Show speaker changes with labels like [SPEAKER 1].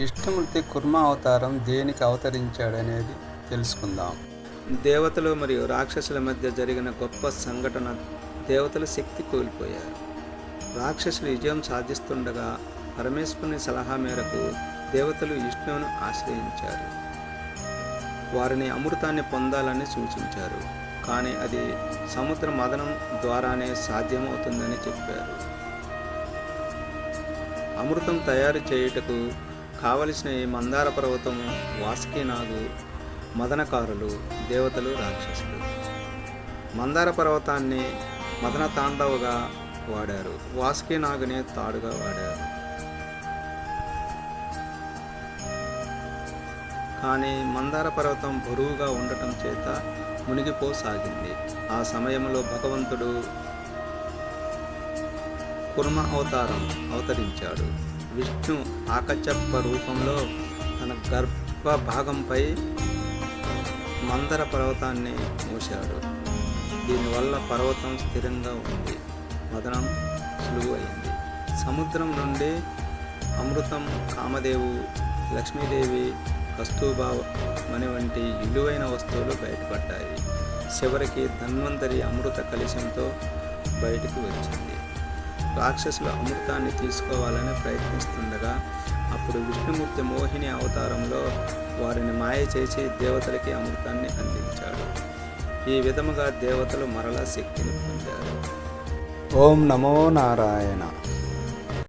[SPEAKER 1] విష్ణుమూర్తి కుర్మ అవతారం దేనికి అవతరించాడనేది తెలుసుకుందాం.
[SPEAKER 2] దేవతలు మరియు రాక్షసుల మధ్య జరిగిన గొప్ప సంఘటన దేవతలు శక్తి కోల్పోయారు. రాక్షసులు విజయం సాధిస్తుండగా పరమేశ్వరుని సలహా మేరకు దేవతలు విష్ణువును ఆశ్రయించారు. వారిని అమృతాన్ని పొందాలని సూచించారు. కానీ అది సముద్ర మదనం ద్వారానే సాధ్యమవుతుందని చెప్పారు. అమృతం తయారు చేయుటకు కావలసిన ఈ మందార పర్వతం వాసుకీనాగు మదనకారులు దేవతలు రాక్షసులు. మందార పర్వతాన్ని మదన తాండవగా వాడారు వాసుకీనాగుని తాడుగా వాడారు. కానీ మందార పర్వతం బరువుగా ఉండటం చేత మునిగిపోసాగింది. ఆ సమయంలో భగవంతుడు కుర్మ అవతారం అవతరించాడు. విష్ణు ఆకచప్ప రూపంలో తన గర్భ భాగంపై మందర పర్వతాన్ని మూశాడు. దీనివల్ల పర్వతం స్థిరంగా ఉంది. మదనం సులువైంది సముద్రం నుండి అమృతం కామదేవు లక్ష్మీదేవి కస్తూబా మణి వంటి విలువైన వస్తువులు బయటపడ్డాయి. చివరికి ధన్వంతరి అమృత కలశంతో బయటకు వచ్చింది. రాక్షసుల అమృతాన్ని తీసుకోవాలని ప్రయత్నిస్తుండగా అప్పుడు విష్ణుమూర్తి మోహిని అవతారంలో వారిని మాయ చేసి దేవతలకి అమృతాన్ని అందించాడు. ఈ విధముగా దేవతలు మరలా శక్తిని పొందారు.
[SPEAKER 1] ఓం నమో నారాయణ.